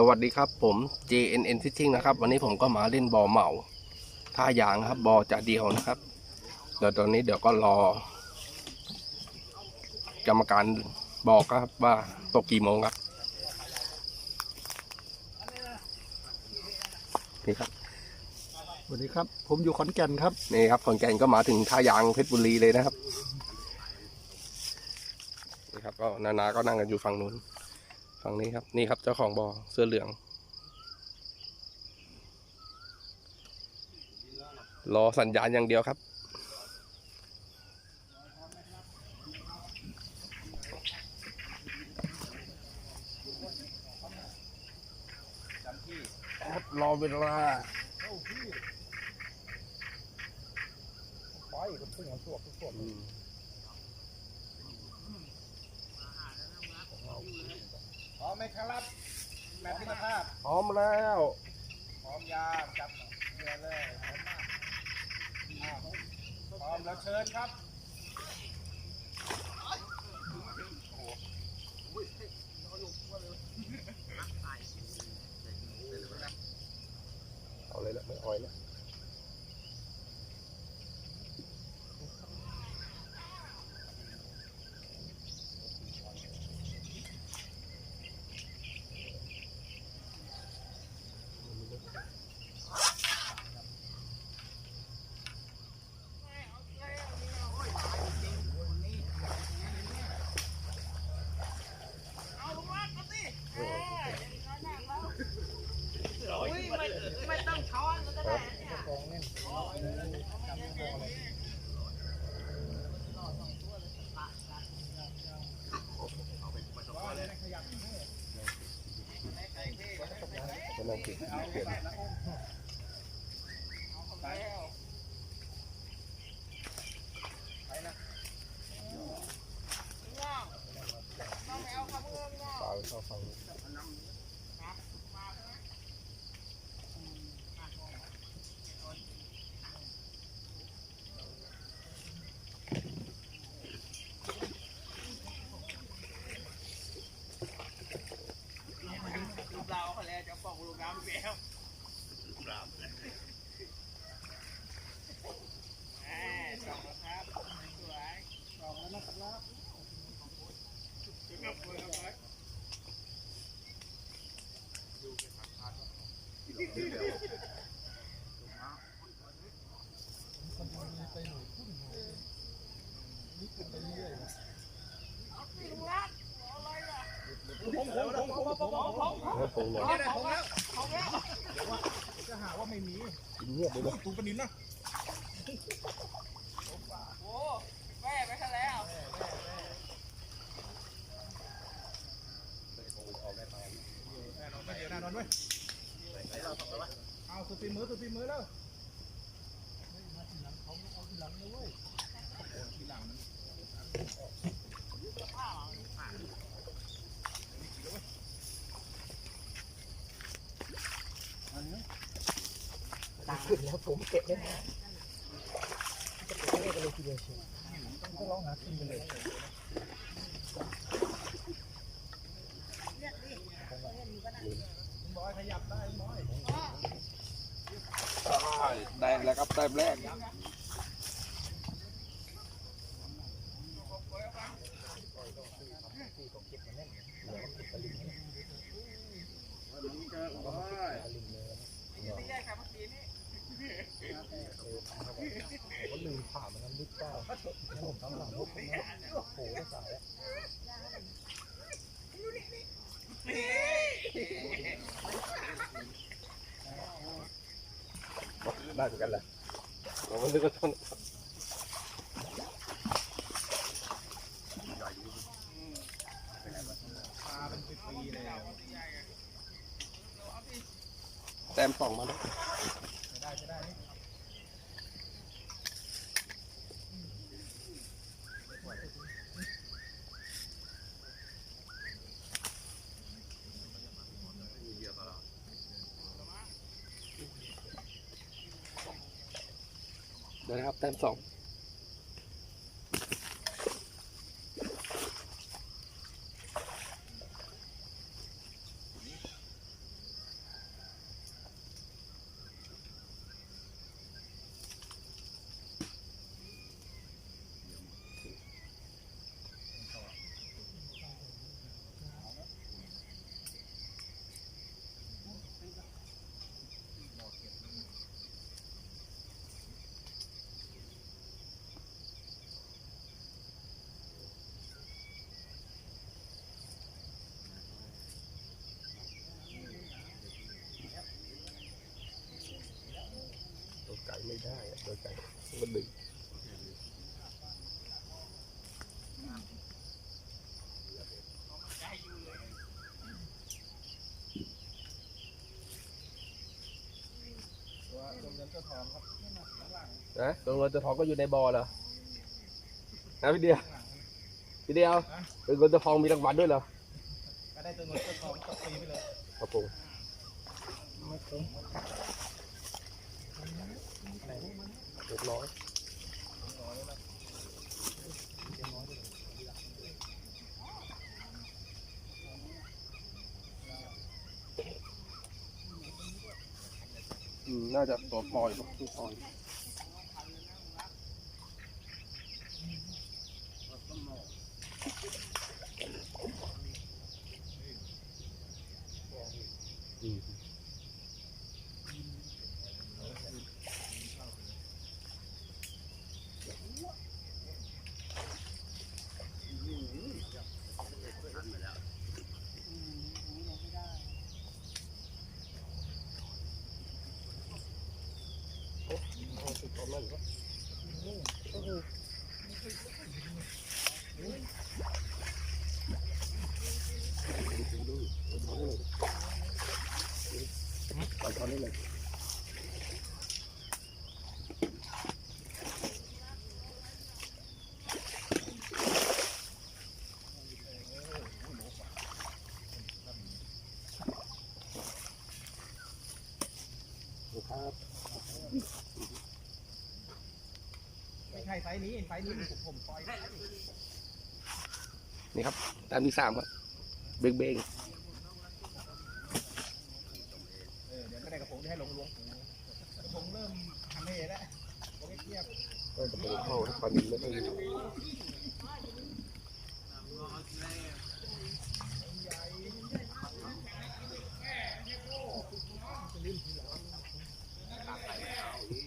สวัสดีครับผม JNN Fishing นะครับ วันนี้ผมก็มาเล่นบอเหมาท่ายางครับบอจะเดียวนะครับเดี๋ยวตอนนี้เดี๋ยวก็รอ กรรมการบอกครับว่าตกกี่โมงครับนี่ครับสวัสดีครับ ผมอยู่ขอนแก่นครับนี่ครับขอนแก่นก็มาถึงท่ายางเพชรบุรีเลยนะครับนี่ครับก็นานาก็นั่งกันอยู่ฝั่งนู้น ฝั่งนี้ครับ นี่ครับเจ้าของบอเสื้อเหลือง รอสัญญาณอย่างเดียวครับรอเวลาไปกับพุ่งของสวกสวก พร้อมไหมครับแมทพิณภาพพร้อมแล้วพร้อมยามจับเรือเลยพร้อมมากอ้าวพร้อมแล้วเชิญครับ Okay. ตรงไหนจะหาว่าไม่มีเงียบเลยนะตูปนินนะโอ้แม่ไปซะแล้วแน่นอนไม่เดี๋ยวแน่นอนเว้ยเอาสุดตีมือสุดตีมือแล้วขึ้นแล้วผม เก็บได้ไหมจะเก็บได้กันเลยทีเดียวเชียวต้องร้องหาขึ้นไปเลยได้แล้วครับแต้มแรกลืมผ่ามันนั้นลึกเปล่าผมทำหลังพวกนี้โอ้โหสายอะ ได้เหมือนกันแหละผมก็นึกว่าต้น ปลาเป็นปีๆเลย แต้มสองมาแล้ว ไม่ได้ไม่ได้นี่ เดี๋ยว นะครับแต้มสอง ใกล้มันดึง นะตัวเงินตัวทองก็อยู่ในบ่อเหรอนะพี่เดียวพี่เดียวตัวเงินตัวทองมีรางวัลด้วยเหรอก็ได้ตัวเงินตัวทองตกปีไปเลยครับผมไม่คุ้มเรียบร้อย น่าจะตัวปล่อยตัวปล่อย ไม่ใช่ไซส์นี้ไซส์นี้ผมผมปล่อยได้นี่ครับ ตามที่สามครับเบงเบงเออเดี๋ยวก็ได้กระผมจะให้ลงลวงปูกระผมเริ่มทำให้แล้วโอเคเทียบก็จะเป็นเข้าปลานินไม่ค่อยมี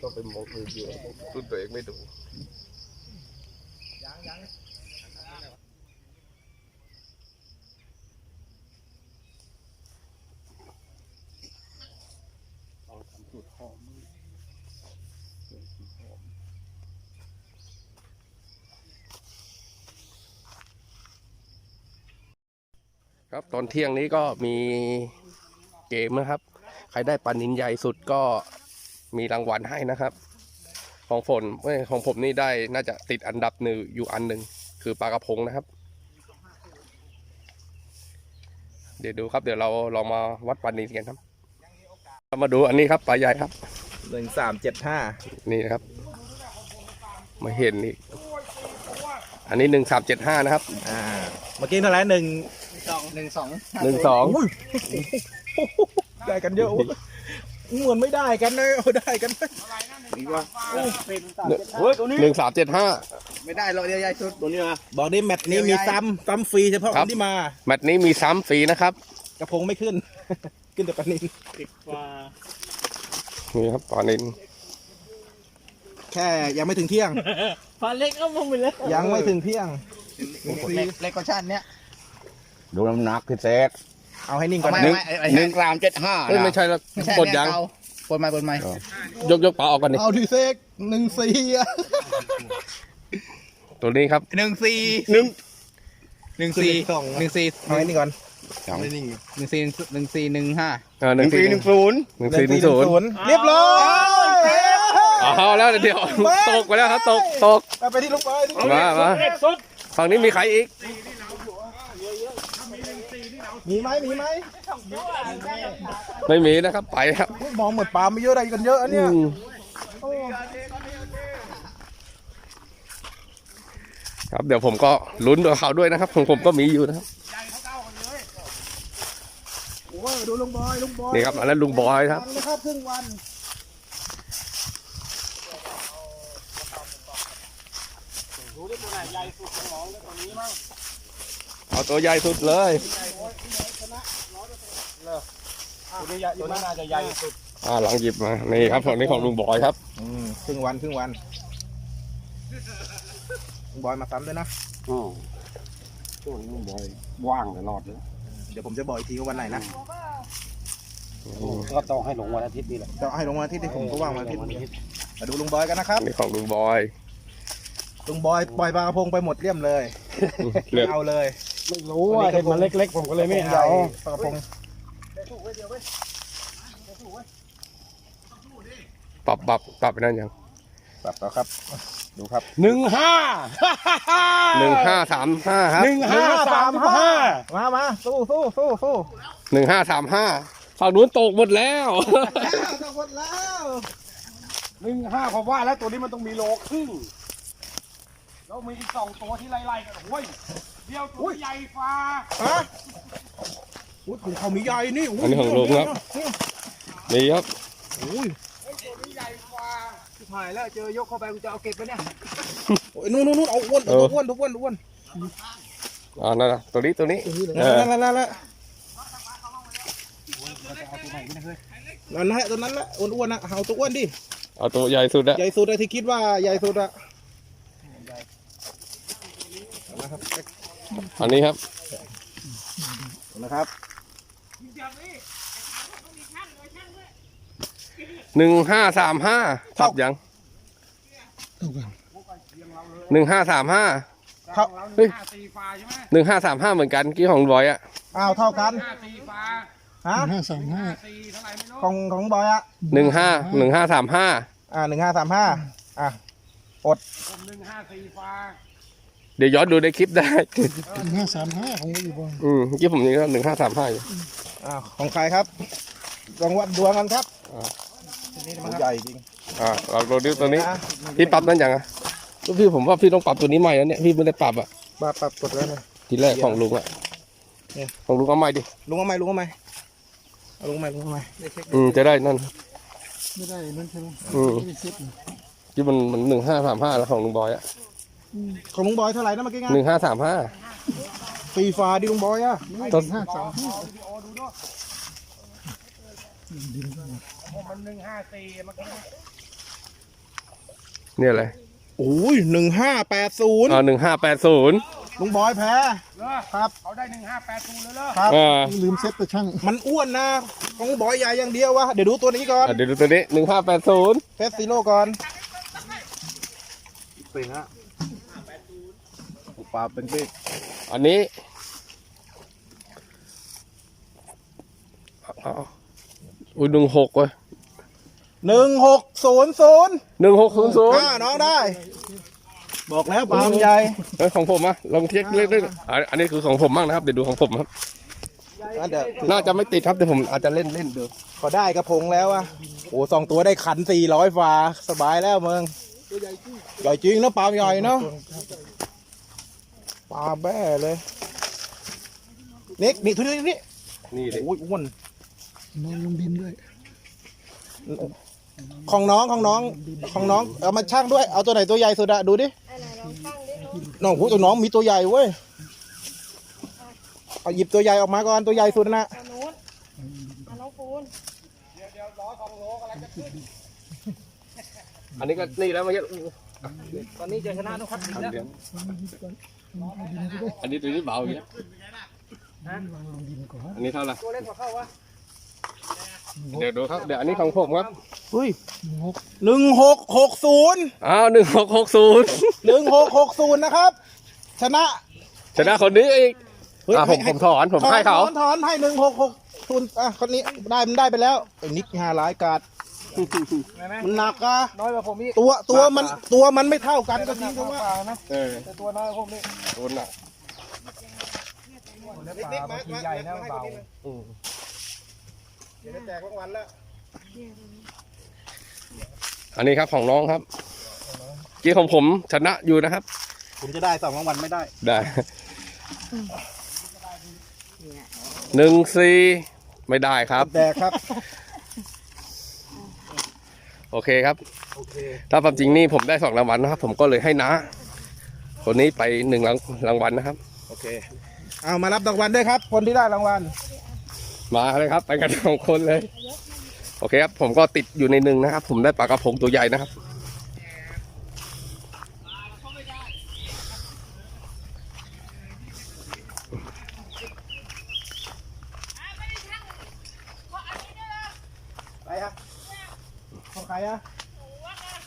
ก็ไปมองมือเดียวรุ่นตัวเองไม่ดูยังยัง เอาทำสูตรหอมครับตอนเที่ยงนี้ก็มีเกมนะครับ ใครได้ปลานินใหญ่สุดก็มีรางวัลให้นะครับ ของฝนเอ้ยของผมนี่ได้น่าจะติดอันดับหนึ่งอยู่อันหนึ่งคือปลากระพงนะครับ เดี๋ยวดูครับเดี๋ยวเราลองมาวัดปลานินกันครับเรามาดูอันนี้ครับปลาใหญ่ครับหนึ่งสามเจ็ดห้านี่นะครับ มาเห็นนี่อันนี้หนึ่งสามเจ็ดห้านะครับ อ่า เมื่อกี้เท่าไหร่หนึ่งสองหนึ่งสองหนึ่งสองได้กันเยอะ เว้ยเหมือนไม่ได้กันนะเอาได้กันไหมนี่ว่าเป็นสามเฮ้ยหนึ่งสามเจ็ดห้าไม่ได้เราเดียวใหญ่สุดตัวนี้นะบอกดิแมตช์นี้มีซ้ำซ้ำฟรีเฉพาะครัคบนที่มาแมตช์นี้มีซ้ำฟรีนะครับ กระพงไม่ขึ้น ขึ้นแต่ปลานินสิบกว่านี่ครับปลานินแค่ยังไม่ถึงเที่ยงปลาเล็กก็มองไปเลยยังไม่ถึงเที่ยงเล็กเล็กกว่าชาติเนี้ยดูน้ำหนักพี่เซก เอาให้นิ่งก่อนไม่นะไม่หนึ่งกรัมเจ็ดห้าเอ้ยไม่ใช่แล้วกดยังปนไม้ปนไม้ยกยกปลาออกกันดิเอาทีเซกหนึ่งสี่อะตัวนี้ครับหนึ่งสี่หนึ่งหนึ่งสี่สองหนึ่งสี่เอาให้นิ่งก่อนสองหนึ่งสี่หนึ่งสี่หนึ่งห้าเออหหนึ่นึ่งงสี่สี่หหนึ่นึ่งงศูนย์หนึ่งสี่หนึ่งศูนย์เรียบร้อยเอาแล้วเดี๋ยวตกไปแล้วครับตกตกเอาไปที่ลูกบอยมามาฝั่งนี้มีใครอีก มีไหมมีไหมไม่มีนะครับไปครับมองเหมือนปลาไม่เยอะอะไรกันเยอะอันอืเนี้ยมโอ้ครับเดี๋ยวผมก็ลุ้นกับเขาด้วยนะครับของผมก็มีอยู่นะครับโหดูลุงบอยลุงบอยนี่ครับอันนั้นลุงบอยครับวันนะครับครึ่งวันเอาตัวใหญ่สุดเลย ตัวนี้ตัวนี้น่าจะใหญ่สุดอ่าหลังหยิบมา นี่ครับฝั่งนี้ของลุงบอยครับ อืมครึ่งวันครึ่งวันลุงบอยมาซ้ำด้วยนะอ๋อช่วงนี้บอยว่างตลอดเลยเดี๋ยวผมจะบอกอีกทีว่าวันไหนนะก็ต้องให้ลงวันอาทิตย์นี่แหละจะให้ลงวันอาทิตย์ที่ผมก็ว่างวันอาทิตย์วันอาทิตย์มาดูลุงบอยกันนะครับนี่ของลุงบอยลุงบอยปล่อยปลากระพงไปหมดเรียมเลยเลือกเอาเลยไม่รู้ว่าเห็นมันเล็กๆผมก็เลยไม่เอาปลากระพง ปรับปรับปรับไปนั่นยังปรับต่อครับ ดูครับหนึ่งห้าหนึ่งห้าสามห้าครับหนึ่งห้าสามห้ามามาสู้สู้สู้สู้หนึ่งห้าสามห้าฝั่งนู้นตกหมดแล้วแล้วจะหมดแล้วหนึ่งห้าผมว่าแล้วตัวนี้มันต้องมีโลครึ่งแล้วมีอีกสองตัวที่ไล่ๆกันโอ้ยเดียวตัวใหญ่ฟ้าฮะ อุ้ยของเขามีใหญ่นี่ยอันนี้ของลุงครับนี่ครับอุ้ยตัวใหญ่ฟ้าถ่ายแล้วเจอยกเข้าไปกูจะเอาเก็บไปเนี่ยโอ้ยนู่นนู่นนู่นเอาอ้วนเอาอ้วนเอาอ้วนเอาอ้วนอ่านั่นนะตัวนี้ตัวนี้เออนั่นนั่นนั่นนั่นนั่นนะตัวนั้นแหละอ้วนอ้วนๆนะเอาตัวอ้วนดิเอาตัวใหญ่สุดอะใหญ่สุดอะที่คิดว่าใหญ่สุดอะนะครับอันนี้ครับนะครับ หนึ่งห้าสามห้าปรับยังหนึ่งห้าสามห้าเท่าเฮ้ย ห้าสี่ฟ้าใช่ไหมหนึ่งห้าสามห้าเหมือนกันกี้ของบอยอะอ้าวเท่ากันห้าสี่ฟ้าฮะห้าสี่เท่าไหร่ไม่รู้ของของบอยอะหนึ่งห้าหนึ่งห้าสามห้าอ่าหนึ่งห้าสามห้าอะผมหนึ่งห้าสี่ฟ้า เดี๋ยวย้อนดูในคลิปได้ห้าสามห้าของอยู่บ้างอืมเมื่อกี้ผมยังหนึ่งห้าสามห้าอยู่อ่าของใครครับลองวัดดวงกันครับอ่านี่มันใหญ่จริงอ่าเราดูดิตัวนี้อะพี่ปรับนั่นยังอะลูกพี่ผมว่าพี่ต้องปรับตัวนี้ใหม่แล้วเนี่ยพี่ไม่ได้ปรับอะปรับปรับกดแล้วนะ ทีแรกของลุงอะเนี่ย ของลุงเอาใหม่ดิลุงเอาไหมลุงเอาไหมเอาลุงเอาไหมลุงเอาไหมอืมจะได้นั่น ไม่ได้นั่นใช่ไหมอืมไม่ได้เซ็ตนะที่มันมันหนึ่งห้าสามห้าแล้วของลุงบอยอะ ของลุงบอยเท่าไหร่นะเมื่อกี้ไงหนึ่งห้าสามห้าฟรีฟ้าดิลุงบอยอะต้นห้าสามห้าผมมันหนึ่งห้าสี่เมื่อกี้เนี่ยอะไรโอ้ยหนึ่งห้าแปดศูนย์อ่าหนึ่งห้าแปดศูนย์ลุงบอยแพ้เหรอครับเขาได้หนึ่งห้าแปดศูนย์เลยเหรอครับ อ่าลืมเซ็ตแต่ช่างมันอ้วนนะของบอยใหญ่อย่างเดียววะเดี๋ยวดูตัวนี้ก่อนอะเดี๋ยวดูตัวนี้หนึ่งห้าแปดศูนย์เพชรซีโร่ก่อนเป็นฮะ ปลาเป็นเป้อันนี้เอาอุ้ยหนึ่งหกเว้ยหนึ่งหกศูนย์ศูนย์หนึ่งหกศูนย์ศูนย์อ่าน้องได้ บอกแล้วปลามันใหญ่เอ้ยของผมอะลองเทียบเล็กด้วยอะอันนี้คือของผมบ้างนะครับ เดี๋ยวดูของผมครับอะเดี๋ยวน่าจะไม่ติดครับแต่ผมอาจจะเล่นเล่นดูพอได้กระพงแล้วอะโอ้สองตัวได้ขันสี่ร้อยฝาสบายแล้วมึงใหญ่จริงนะปลาใหญ่เนาะ ปลาแบ้เลยนี่นี่ทุกนี่นี่นี่เลยโอ้ยอ้วนนอนลงดินด้วย ของน้องของน้องของน้องเอามาช่างด้วยเอาตัวไหนตัวใหญ่สุดอะดูดิน้องหูตัวน้องมีตัวใหญ่เว้ยเอาหยิบตัวใหญ่ออกมาก่อนตัวใหญ่สุดนะอันนู้นอันน้องปูนอันนี้ก็นี่แล้วมันจะตอนนี้จะชนะทุกคนอันเดียว อันนี้ตัวนี้เบาอยู่นะวางลงดินก่อนอันนี้เท่าไหร่ตัวเล็กกว่าเข้าวะเดี๋ยวดูครับ เดี๋ยวอันนี้ของผมครับเฮ้ยงกหนึ่งหกหกศูนย์อ้าวหนึ่งหกหกศูนย์หนึ่งหกหกศูนย์นะครับ ชนะ ชนะคนนี้อีกเฮ้ยอะผมผมถอนผมให้เขาถอนถอนให้หนึ่งหกหกศูนย์อะคนนี้ได้มันได้ไปแล้วไอ้นิกห้าร้ายกาด มันหนักอะน้อยกว่าผมอีกตัวตัวมันตัวมันไม่เท่ากันก็จริงแต่ว่าเออแต่ตัวน้อยกว่าผมนี่โดนอะแล้วปลาบางทีใหญ่นะเบาอืมเดี๋ยวจะแจกรางวัลแล้วอันนี้ครับของน้องครับเกี้ของผมชนะอยู่นะครับ ผมจะได้สองรางวัลไม่ได้ ได้หนึ่งสี่ไม่ได้ครับแจกครับ โอเคครับ โอเค ถ้าความจริงนี่ผมได้สองรางวัลนะครับ ผมก็เลยให้นะคนนี้ไปหนึ่งรางรางวัลนะครับ โอเค เอามารับรางวัลด้วยครับ คนที่ได้รางวัล มาเลยครับ ไปกันสองคนเลย โอเคครับ ผมก็ติดอยู่ในหนึ่งนะครับ ผมได้ปลากระพงตัวใหญ่นะครับ ไปฮะของใครอะ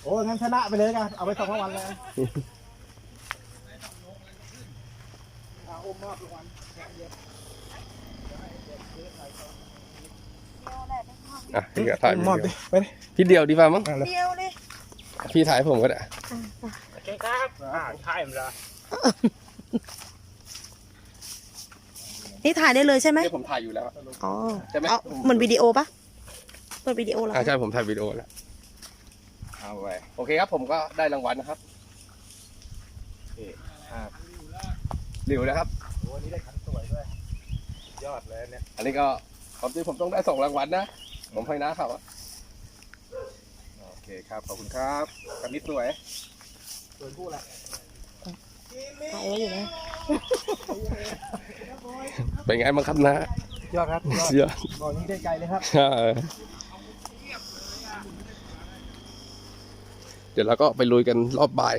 โอ้งั้ นชนะไปเลยกันเอาไปสองรางวัลเลยอะพี่ก็ถ่ายมอบวิดิดีโอไปดิพี่เดียวดีกว่ามั้งนั่นเลยเดียวเลยพี่ถ่ายให้ผมก็ได้โอเคครับอ่าใช่มันละนี่ถ่ายได้เลยใช่ไหมนี่ผมถ่ายอยู่แล้วอ๋อใช่ไหมเอาเหมือนวิดีโอปะเปิดวิดีโอเหรออ่าใช่ผมถ่ายวิดีโอแล้ว เอาไปโอเคครับผมก็ได้รางวัลนะครับอ่าหลิวนะครับ โอ้อันนี้ได้ขันสวยด้วย ยอดเลยเนี่ย อันนี้ก็ความจริงผมต้องได้สองรางวัลนะ ผมให้นะเขาอะโอเคครับ ขอบคุณครับกันนิดสวย สวยคู่ละถ่ายไว้อยู่นะเป็นไงบ้างครับนะ ยอดครับ ยอดเยอะบ่อนี้ได้ไกลเลยครับ เดี๋ยวเราก็ไปลุยกันรอบบ่าย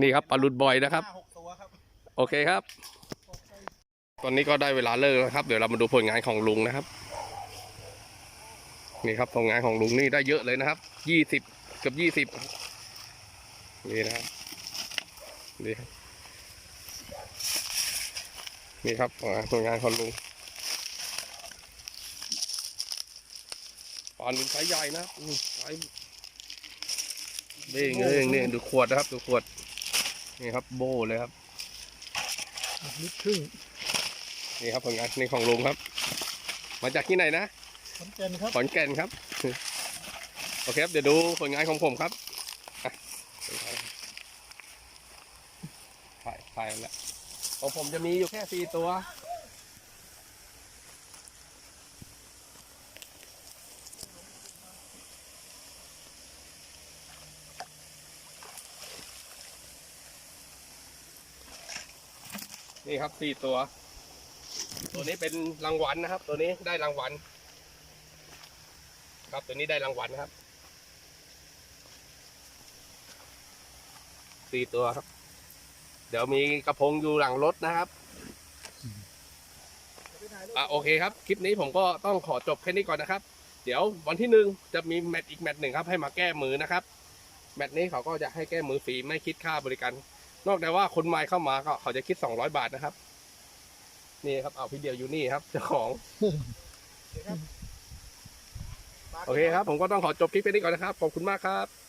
นี่ครับปลาลุดบอยนะครับห้าหกตัวครับ โอเคครับ ตอนนี้ก็ได้เวลาเลิกแล้วครับ เดี๋ยวเรามาดูผลงานของลุงนะครับ นี่ครับผลงานของลุงนี่ได้เยอะเลยนะครับ ยี่สิบเกือบยี่สิบนี่นะครับนี่ครับนี่ครับอ่าผลงานของลุงปลาหนึ่งไซส์ใหญ่นะครับอืมไซส์เบ้งเองนี่ดูขวดนะครับ ดูขวด นี่ครับ โบเลยครับลิตรครึ่งนี่ครับผลงานนี่ของลุงครับ มาจากที่ไหนนะ ขอนแก่นครับขอนแก่นครับ โอเคครับ เดี๋ยวดูผลงานของผมครับถ่ายถ่ายแล้วของผมจะมีอยู่แค่สี่ตัว นี่ครับสี่ตัว ตัวนี้เป็นรางวัลนะครับ ตัวนี้ได้รางวัล ครับ ตัวนี้ได้รางวัลนะครับสี่ตัวครับ เดี๋ยวมีกระพงอยู่หลังรถนะครับอะโอเคครับ คลิปนี้ผมก็ต้องขอจบแค่นี้ก่อนนะครับ เดี๋ยววันที่หนึ่งจะมีแมตช์อีกแมตช์หนึ่งครับ ให้มาแก้มือนะครับ แมตช์นี้เขาก็จะให้แก้มือฟรีไม่คิดค่าบริการ นอกจากว่าคนใหม่เข้ามาก็เขาจะคิด200บาทนะครับ นี่ครับ เอาพี่เดียวอยู่นี่ครับเจ้าของ โอเคครับ ผมก็ต้องขอจบคลิปนี้ก่อนนะครับ ขอบคุณมากครับ